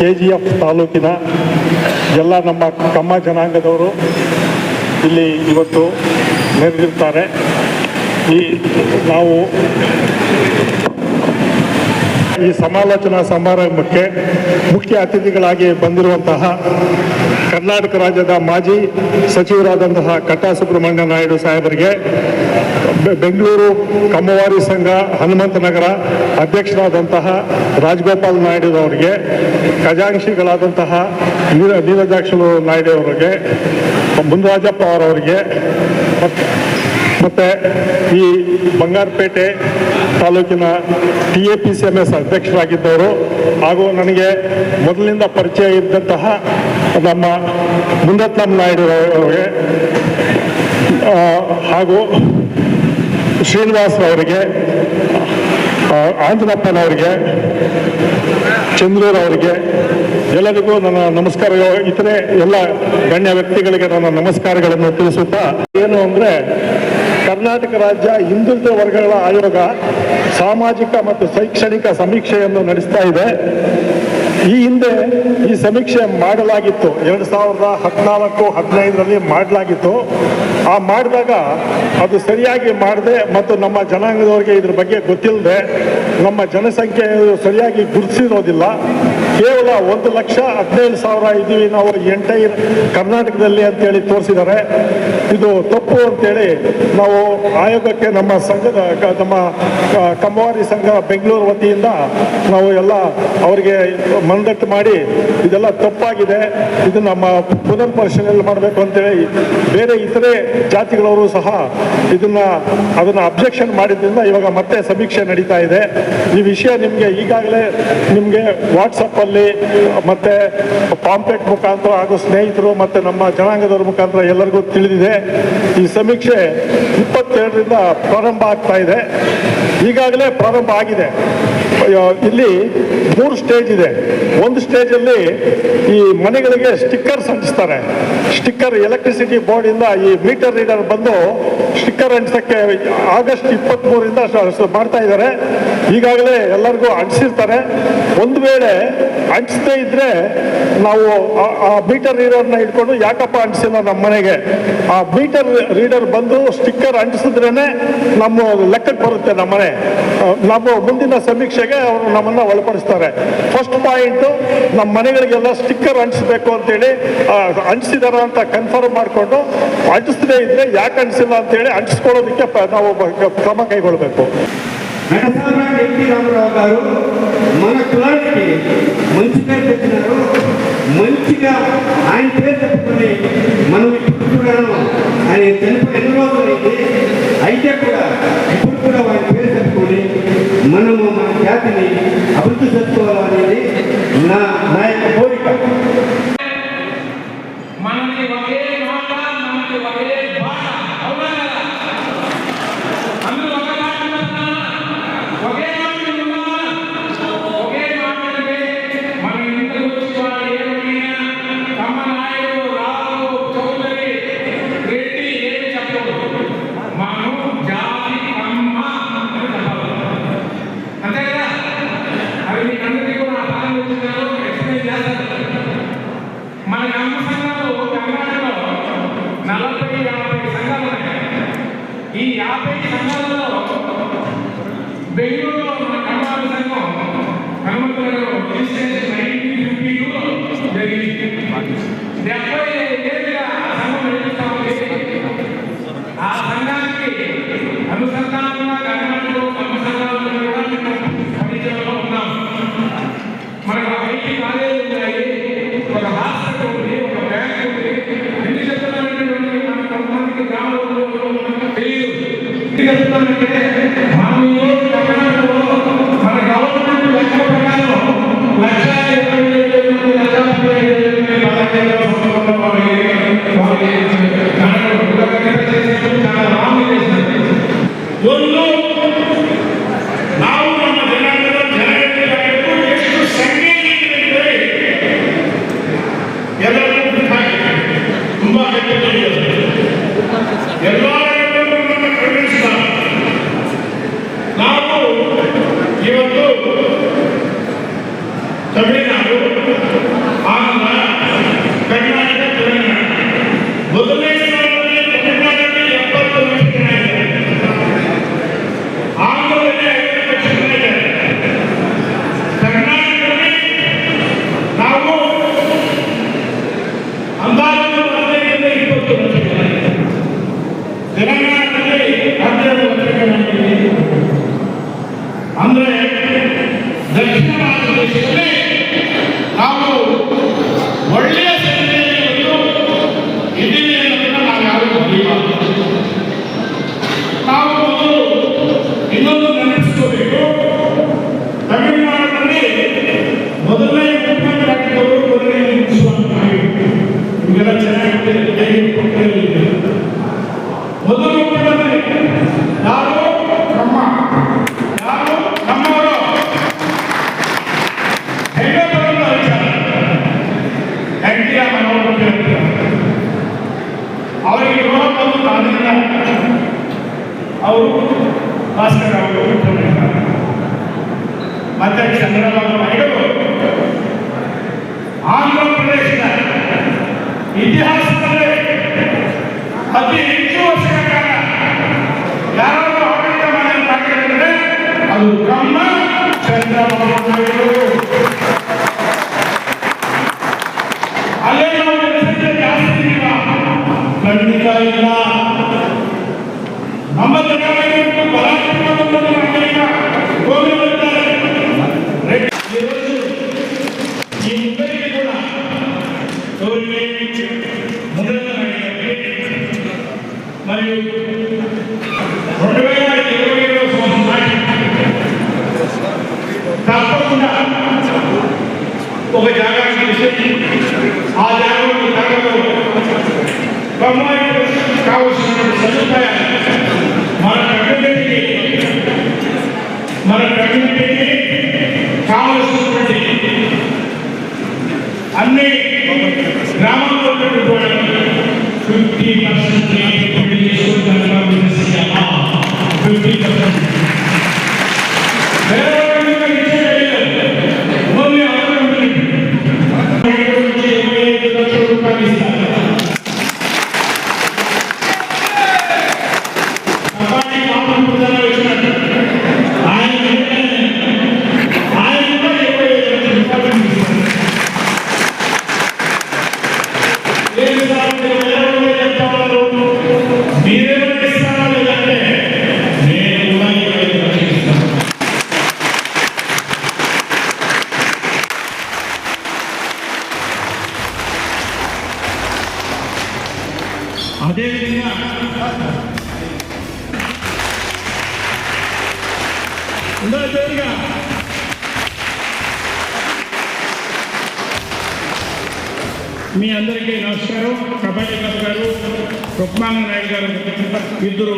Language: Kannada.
ಕೆ ಜಿ ಎಫ್ ತಾಲೂಕಿನ ಎಲ್ಲ ನಮ್ಮ ಕಮ್ಮ ಜನಾಂಗದವರು ಇಲ್ಲಿ ಇವತ್ತು ನೆರೆದಿರ್ತಾರೆ. ಈ ನಾವು ಈ ಸಮಾಲೋಚನಾ ಸಮಾರಂಭಕ್ಕೆ ಮುಖ್ಯ ಅತಿಥಿಗಳಾಗಿ ಬಂದಿರುವಂತಹ ಕರ್ನಾಟಕ ರಾಜ್ಯದ ಮಾಜಿ ಸಚಿವರಾದಂತಹ ಕಟ್ಟಾ ಸುಬ್ರಹ್ಮಣ್ಯ ನಾಯ್ಡು ಸಾಹೇಬರಿಗೆ ಬೆಂಗಳೂರು ಕಮ್ಮವಾರಿ ಸಂಘ ಹನುಮಂತ ನಗರ ಅಧ್ಯಕ್ಷರಾದಂತಹ ರಾಜಗೋಪಾಲ್ ನಾಯ್ಡು ಅವರಿಗೆ ಖಜಾಂಕ್ಷಿಗಳಾದಂತಹ ನೀರ ನಾಯ್ಡು ಅವರಿಗೆ ಮುಂದರಾಜಪ್ಪ ಅವರವರಿಗೆ ಮತ್ತು ಈ ಬಂಗಾರಪೇಟೆ ತಾಲೂಕಿನ T A P C M S ಅಧ್ಯಕ್ಷರಾಗಿದ್ದವರು ಹಾಗೂ ನನಗೆ ಮೊದಲಿನಿಂದ ಪರಿಚಯ ಇದ್ದಂತಹ ನಮ್ಮ ಮುಂದತ್ನಮ್ಮ ನಾಯ್ಡು ಅವರಿಗೆ ಹಾಗೂ ಶ್ರೀನಿವಾಸ್ ಅವರಿಗೆ ಆ, ಆಂಜನಪ್ಪನವರಿಗೆ ಚಂದ್ರೂರವರಿಗೆ ಎಲ್ಲರಿಗೂ ನನ್ನ ನಮಸ್ಕಾರ ಇತರೆ ಎಲ್ಲ ಗಣ್ಯ ವ್ಯಕ್ತಿಗಳಿಗೆ ನನ್ನ ನಮಸ್ಕಾರಗಳನ್ನು ತಿಳಿಸುತ್ತಾ ಏನು ಅಂದರೆ ಕರ್ನಾಟಕ ರಾಜ್ಯ ಹಿಂದುಳಿದ ವರ್ಗಗಳ ಆಯೋಗ ಸಾಮಾಜಿಕ ಮತ್ತು ಶೈಕ್ಷಣಿಕ ಸಮೀಕ್ಷೆಯನ್ನು ನಡೆಸ್ತಾ ಇದೆ. ಈ ಹಿಂದೆ ಈ ಸಮೀಕ್ಷೆ ಮಾಡಲಾಗಿತ್ತು. ಎರಡು ಸಾವಿರದ ಹದಿನಾಲ್ಕು, ಹದಿನೈದರಲ್ಲಿ ಮಾಡಲಾಗಿತ್ತು. ಆ ಮಾಡಿದಾಗ ಅದು ಸರಿಯಾಗಿ ಮಾಡದೆ ಮತ್ತು ನಮ್ಮ ಜನಾಂಗದವರಿಗೆ ಇದ್ರ ಬಗ್ಗೆ ಗೊತ್ತಿಲ್ಲದೆ ನಮ್ಮ ಜನಸಂಖ್ಯೆ ಸರಿಯಾಗಿ ಗುರುತಿಸಿರೋದಿಲ್ಲ. ಕೇವಲ ಒಂದು ಲಕ್ಷ ಹದಿನೈದು ಸಾವಿರ ಇದ್ದೀವಿ ನಾವು ಎಂಟೈರ್ ಕರ್ನಾಟಕದಲ್ಲಿ ಅಂತೇಳಿ ತೋರಿಸಿದ್ದಾರೆ. ಇದು ತಪ್ಪು ಅಂತೇಳಿ ನಾವು ಆಯೋಗಕ್ಕೆ ನಮ್ಮ ಸಂಘದ ನಮ್ಮ ಕಮ್ಮವಾರಿ ಸಂಘ ಬೆಂಗಳೂರು ವತಿಯಿಂದ ನಾವು ಎಲ್ಲ ಅವರಿಗೆ ಮನದಟ್ಟು ಮಾಡಿ ಇದೆಲ್ಲ ತಪ್ಪಾಗಿದೆ ಇದು ನಮ್ಮ ಪುನರ್ ಪರಿಶೀಲನೆ ಮಾಡಬೇಕು ಅಂತೇಳಿ ಬೇರೆ ಇತರೆ ಜಾತಿಗಳವರು ಸಹ ಇದನ್ನ, ಅದನ್ನ ಅಬ್ಜೆಕ್ಷನ್ ಮಾಡಿದ್ರಿಂದ ಇವಾಗ ಮತ್ತೆ ಸಮೀಕ್ಷೆ ನಡೀತಾ ಇದೆ. ಈ ವಿಷಯ ನಿಮಗೆ ಈಗಾಗಲೇ ನಿಮಗೆ ವಾಟ್ಸಪ್ಪಲ್ಲಿ ಮತ್ತೆ ಪಾಂಪ್ಲೆಟ್ ಮುಖಾಂತರ ಹಾಗೂ ಸ್ನೇಹಿತರು ಮತ್ತೆ ನಮ್ಮ ಜನಾಂಗದವರ ಮುಖಾಂತರ ಎಲ್ಲರಿಗೂ ತಿಳಿದಿದೆ. ಈ ಸಮೀಕ್ಷೆ ಇಪ್ಪತ್ತೆರಡರಿಂದ ಪ್ರಾರಂಭ ಆಗ್ತಾ ಇದೆ. ಈಗಾಗಲೇ ಪ್ರಾರಂಭ ಆಗಿದೆ. ಇಲ್ಲಿ ಮೂರು ಸ್ಟೇಜ್ ಇದೆ. ಒಂದು ಸ್ಟೇಜಲ್ಲಿ ಈ ಮನೆಗಳಿಗೆ ಸ್ಟಿಕ್ಕರ್ಸ್ ಅಂಟಿಸ್ತಾರೆ. ಸ್ಟಿಕ್ಕರ್ ಎಲೆಕ್ಟ್ರಿಸಿಟಿ ಬೋರ್ಡಿಂದ ಈ ಮೀಟರ್ ರೀಡರ್ ಬಂದು ಸ್ಟಿಕ್ಕರ್ ಅಂಟಿಸಕ್ಕೆ ಆಗಸ್ಟ್ ಇಪ್ಪತ್ತ್ಮೂರಿಂದ ಮಾಡ್ತಾ ಇದ್ದಾರೆ. ಈಗಾಗಲೇ ಎಲ್ಲರಿಗೂ ಅಂಟಿಸಿರ್ತಾರೆ. ಒಂದು ವೇಳೆ ಅಂಟಿಸದೇ ಇದ್ರೆ ನಾವು ಆ- ಮೀಟರ್ ರೀಡರ್ನ ಇಟ್ಕೊಂಡು ಯಾಕಪ್ಪ ಅಂಟಿಸಿಲ್ಲ ನಮ್ಮ ಮನೆಗೆ? ಆ ಮೀಟರ್ ರೀಡರ್ ಬಂದು ಸ್ಟಿಕ್ಕರ್ ಅಂಟಿಸಿದ್ರೇನೆ ನಮ್ಮ ಲೆಕ್ಕಕ್ಕೆ ಬರುತ್ತೆ ನಮ್ಮ ಮನೆ. ನಮ್ಮ ಮುಂದಿನ ಸಮೀಕ್ಷೆಗೆ ಅವರು ನಮ್ಮನ್ನ ಒಳಪಡಿಸ್ತಾರೆ ಫಸ್ಟ್ ಪಾಯಿಂಟ್ ನಮ್ಮ ಮನೆಗಳಿಗೆಲ್ಲ ಸ್ಟಿಕ್ಕರ್ ಅಂಟಿಸ್ಬೇಕು ಅಂತೇಳಿ ಆ, ಅಂಟಿಸಿದಾರ ಅಂತ ಕನ್ಫರ್ಮ್ ಮಾಡಿಕೊಂಡು ಅಂಟಿಸದೇ ಇದ್ರೆ ಯಾಕೆ ಅಂಟಿಸಿಲ್ಲ ಅಂತೇಳಿ ಅಂಟಿಸ್ಕೊಳ್ಳೋದಕ್ಕೆ ಪ- ನಾವು ಬ- ಕ್ರಮ ಕೈಗೊಳ್ಳಬೇಕು నటసాల ఎన్టీ రామారావు గారు మన కులానికి మంచి పేరు తెచ్చినారు మంచిగా ఆయన పేరు చెప్పుకొని మనం ఇప్పుడు కూడాను ఆయన చనిపోయి ఎన్ని రోజులైంది అయితే కూడా ఇప్పుడు కూడా ఆయన పేరు చెప్పుకొని ఖ్యాతిని అభివృద్ధి చేసుకోవాలనేది నా నా ఈ యాభై సంఘాలలో బెంగళూరులో మన కర్ణాటక సంఘం హనుమంతులలో రిజిస్ట్రేషన్ నైన్టీన్ ఫిఫ్టీ టూలో జరిగింది. డెబ్బై ఏళ్ళుగా సంఘం నడుస్తూ ఉంది ఆ ಭಾಸ್ಕರ್ ಅವರು ಮತ್ತೆ ಚಂದ್ರಬಾಬು ನಾಯ್ಡು. ಆಂಧ್ರ ಪ್ರದೇಶದ ಇತಿಹಾಸದಲ್ಲಿ ಅತಿ ಹೆಚ್ಚು ವರ್ಷಗಳ ಕಾಲ ಯಾರಾದರೂ ಆಡಳಿತ ಮಾಡಿದ್ರೆ ಅದು ಬ್ರಹ್ಮ ಚಂದ್ರಬಾಬು ನಾಯ್ಡು. ಅಲ್ಲೇ ನಾವು ಜಾಸ್ತಿ ಖಂಡಿತ ಇಲ್ಲ. తప్పకుండా ఒక జాగాన్ని ఆ జాగంలో తరగతిలో బొమ్మాయికి కావలసినటువంటి సదుపాయాలు మన కమ్యూనిటీకి మన కమ్యూనిటీకి కావలసినటువంటి అన్ని గ్రామాల్లో ఉన్నటువంటి ఫిఫ్టీ పర్సెంట్ అదేవిధంగా ఉండాలి జోరుగా మీ అందరికీ నమస్కారం. కబడ్డీ క్లబ్ గారు రుక్మాంగ నాయుడు గారు ఇద్దరు.